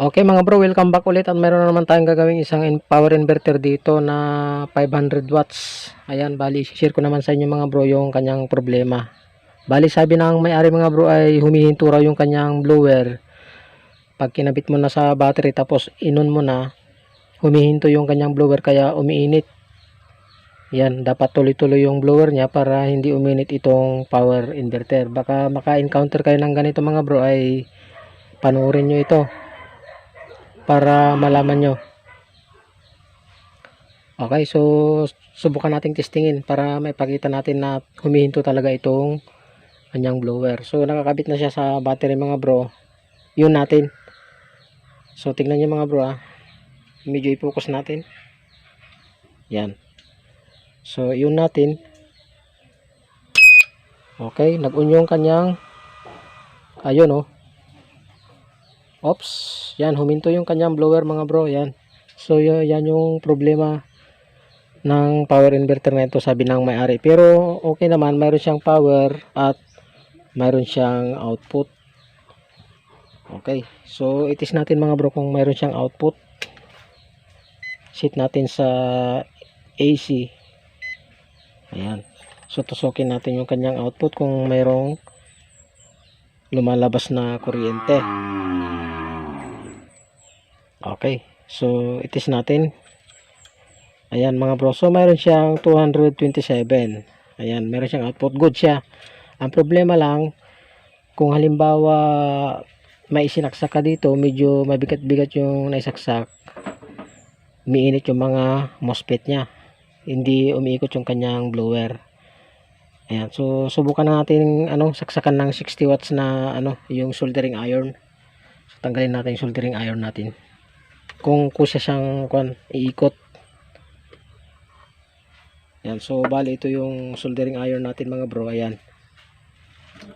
Okay mga bro, welcome back ulit at meron na naman tayong gagawing isang power inverter dito na 500 watts. Ayan, bali, share ko naman sa inyo mga bro yung kanyang problema. Bali, sabi ng may-ari mga bro ay humihinto raw yung kanyang blower. Pag kinabit mo na sa battery tapos inon mo na, humihinto yung kanyang blower kaya umiinit. Yan, dapat tuloy-tuloy yung blower niya para hindi uminit itong power inverter. Baka maka-encounter kayo ng ganito mga bro ay panoorin nyo ito para malaman nyo. Okay, so subukan nating testingin para maipakita natin na humihinto talaga itong kanyang blower. So nakakabit na siya sa battery mga bro. Yun natin. So tingnan nyo mga bro ah. Medyo i-focus natin. Yan. So yun natin. Okay, nag-on yung kanyang ayun oh. Oops, yan huminto yung kanyang blower mga bro, yan. So yan yung problema ng power inverter na ito sabi ng may-ari. Pero okay naman, mayroon siyang power at mayroon siyang output. Okay, so itis natin mga bro kung mayroon siyang output. Set natin sa AC. Ayan. So tusukin natin yung kanyang output kung mayroong lumalabas na kuryente. Okay. So, itis natin. Ayan mga bro. So, mayroon siyang 227. Ayan, meron siyang output. Good siya. Ang problema lang, kung halimbawa may isinaksak ka dito, medyo mabigat-bigat yung naisaksak, umiinit yung mga MOSFET niya. Hindi umiikot yung kanyang blower. Ayan, so subukan na natin ano, saksakan ng 60 watts na ano, yung soldering iron. So, tanggalin natin yung soldering iron natin kung kusya siyang kwan, iikot. Yan, so bali ito yung soldering iron natin mga bro, ayan.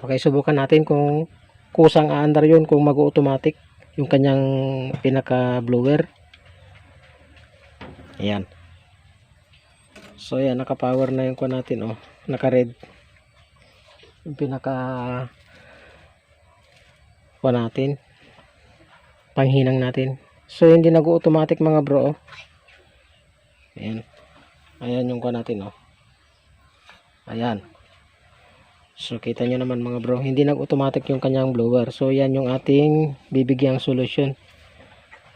Okay, subukan natin kung kusang aandar yun, kung mag-automatic yung kanyang pinaka blower. Ayan. So ayan, naka-power na yung kwan natin, oh. Naka-red. Yung pinaka kwan natin. Panghinang natin. So, hindi nag-automatic mga bro. Oh. Ayan. Ayan yung kuha natin. Oh. Ayan. So, kita nyo naman mga bro. Hindi nag-automatic yung kanyang blower. So, yan yung ating bibigyang solusyon.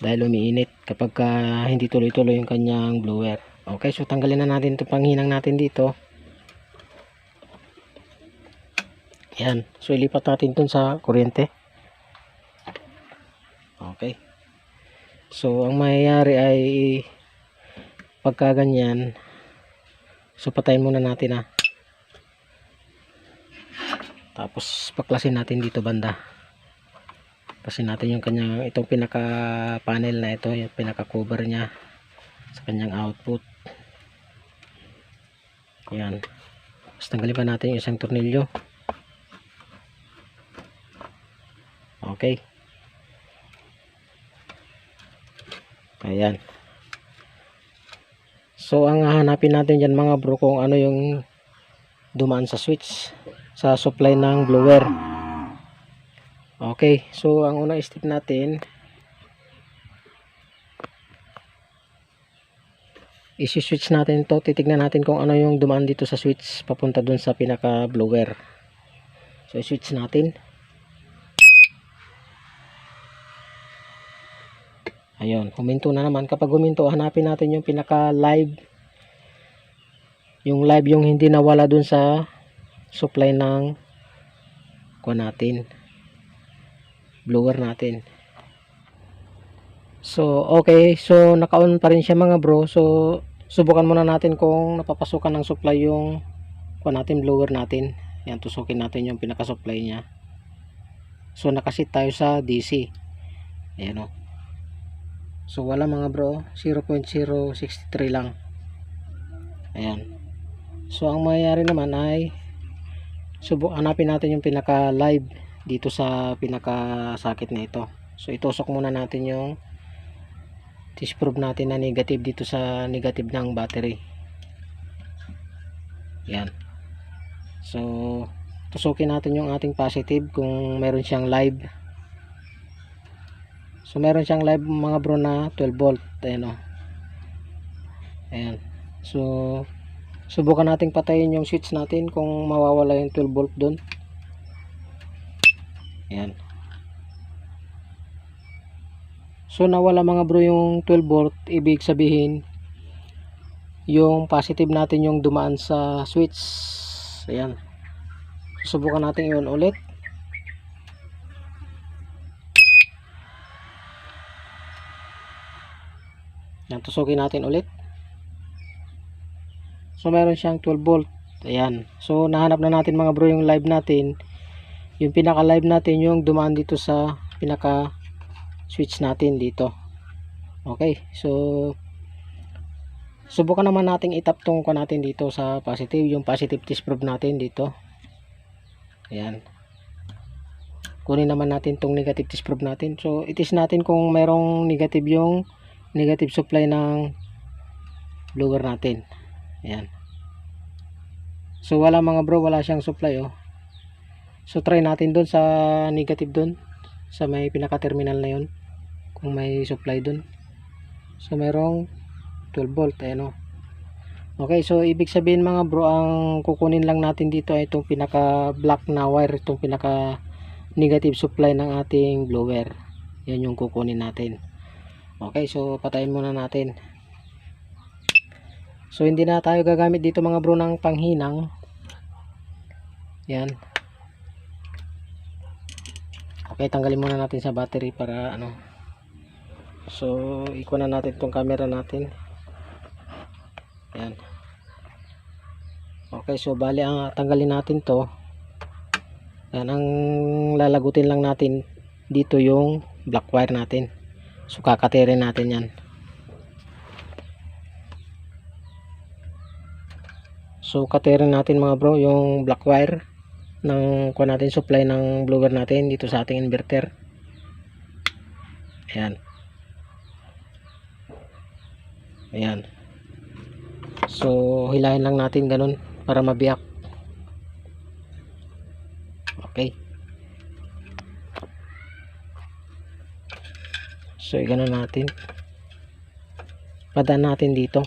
Dahil umiinit kapag ka hindi tuloy-tuloy yung kanyang blower. Okay, so tanggalin na natin itong panghinang natin dito. Ayan. So, ilipat natin dun sa kuryente. Okay. So, ang mangyayari ay pagka ganyan, so patayin muna natin ah. Tapos, paklasin natin dito banda. Paklasin natin yung kanyang, itong pinaka panel na ito, yung pinaka cover niya sa kanyang output. Yan. Tapos, tanggalin pa natin yung isang tornilyo. Okay. Ayan. So, ang hahanapin natin dyan mga bro kung ano yung dumaan sa switch sa supply ng blower. Okay. So, ang unang step natin isi-switch natin to titignan natin kung ano yung dumaan dito sa switch papunta dun sa pinaka blower. So, i-switch natin. Ayun, huminto na naman. Kapag huminto, hanapin natin yung pinaka live. Yung live yung hindi nawala dun sa supply ng kuha natin. Blower natin. So, okay. So, naka-on pa rin siya mga bro. So, subukan muna natin kung napapasukan ng supply yung kuha natin, blower natin. Yan, tusukin natin yung pinaka-supply niya. So, nakasit tayo sa DC. Ayan o. So wala mga bro, 0.063 lang. Ayan. So ang mangyayari naman ay subok hanapin natin yung pinaka live dito sa pinaka sakit na ito. So itusok muna natin yung test probe natin na negative dito sa negative ng battery. Yan. So tusukin natin yung ating positive kung meron siyang live So meron siyang live mga bro na 12 volt. Ayan o. Ayan. So subukan nating patayin yung switch natin kung mawawala yung 12 volt doon. Ayan. So nawala mga bro yung 12 volt, ibig sabihin yung positive natin yung dumaan sa switch. Ayan. Subukan natin yun ulit. Yan, tusukin natin ulit. So, meron siyang 12 volt. Ayan. So, nahanap na natin mga bro yung live natin. Yung pinaka live natin yung dumaan dito sa pinaka switch natin dito. Okay. So, subukan naman natin itap tong ko natin dito sa positive. Yung positive test probe natin dito. Ayan. Kunin naman natin tong negative test probe natin. So, itis natin kung merong negative yung negative supply ng blower natin. Ayan. So, wala mga bro. Wala siyang supply, oh. So, try natin doon sa negative doon. Sa may pinaka-terminal na yun. Kung may supply doon. So, merong 12 volt. Ayan, oh. Okay, so ibig sabihin mga bro, ang kukunin lang natin dito ay itong pinaka black na wire, itong pinaka negative supply ng ating blower. Yan yung kukunin natin. Okay, so patayin muna natin. So hindi na tayo gagamit dito mga bro ng panghinang. Yan. Okay, tanggalin muna natin sa battery para ano. So, ikuha na natin tong camera natin. Yan. Okay, so bali ang tanggalin natin to. Yan ang lalagutin lang natin dito yung black wire natin. So kakatirin natin 'yan. So katirin natin mga bro yung black wire ng kuha natin supply ng blower natin dito sa ating inverter. Ayan. Ayan. So, hilahin lang natin ganun para mabiyak. Okay. So, ganun natin. Padaan natin dito.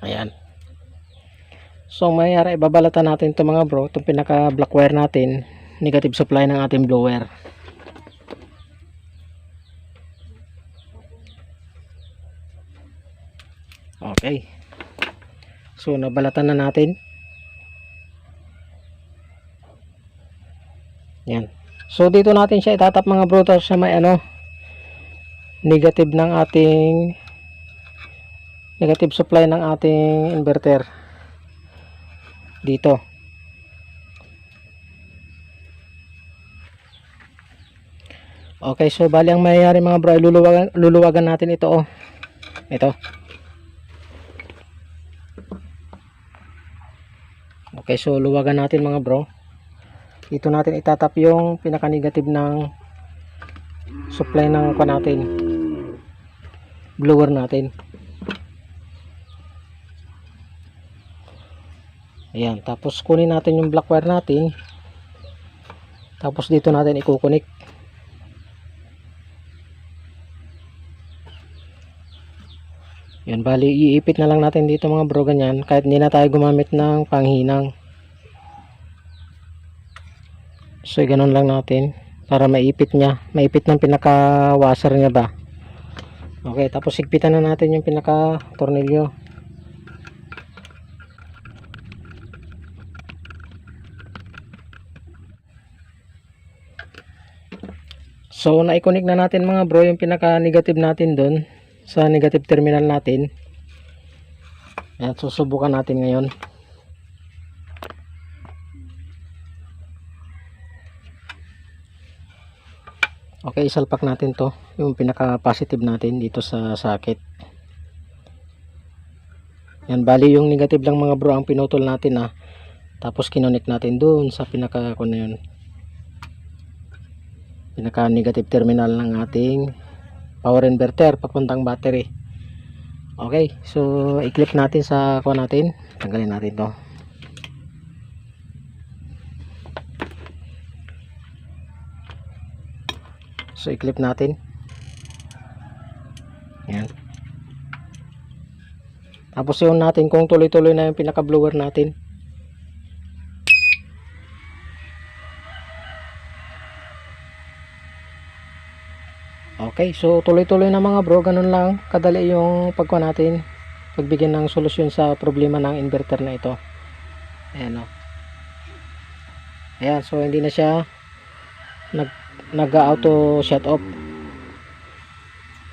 Ayan. So, mayara ibabalatan natin ito mga bro. Itong pinaka black wire natin. Negative supply ng ating blower. Okay. So, nabalatan na natin. Yan. So, dito natin siya itatap mga bro sa may ano, negative ng ating negative supply ng ating inverter. Dito. Okay, so bali ang mayayari mga bro, luluwagan, luluwagan natin ito oh. Ito. Okay, so luwagan natin mga bro. Dito natin itatap yung pinaka-negative ng supply ng kwa natin. Blower natin. Ayan, tapos kunin natin yung black wire natin. Tapos dito natin i-connect. Yan, bali iipit na lang natin dito mga bro ganyan kahit hindi na tayo gumamit ng panghinang. So ganun lang natin para maipit niya, maipit ng pinaka washer niya ba. Okay, tapos sigpitan na natin yung pinaka tornilyo. So na-connect na natin mga bro yung pinaka negative natin doon sa negative terminal natin. Ayan, susubukan natin ngayon. Okay, isalpak natin to yung pinaka positive natin dito sa socket. Yan, bali yung negative lang mga bro ang pinutol natin ah. Tapos kinonek natin doon sa pinaka ano yun. Pinaka negative terminal ng ating power inverter papuntang battery. Okay, so i-clip natin sa kuha natin. Tanggalin natin to. So i-clip natin. Yan. Tapos yun natin kung tuloy-tuloy na yung pinaka-blower natin. Okay, so tuloy-tuloy na mga bro, ganun lang kadali yung pagkuha natin pagbigyan ng solusyon sa problema ng inverter na ito. Ayan o. Ayan, so hindi na siya nag nag-auto shut off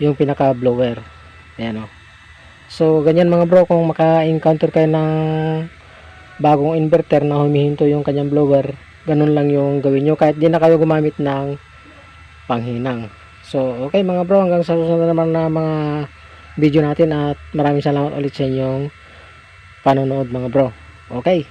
yung pinaka blower. Ayan o. So ganyan mga bro kung maka-encounter kayo ng bagong inverter na humihinto yung kanyang blower, ganun lang yung gawin nyo kahit di na kayo gumamit ng panghinang. So, okay mga bro, hanggang sa susunod naman na mga video natin at maraming salamat ulit sa inyong panonood mga bro. Okay.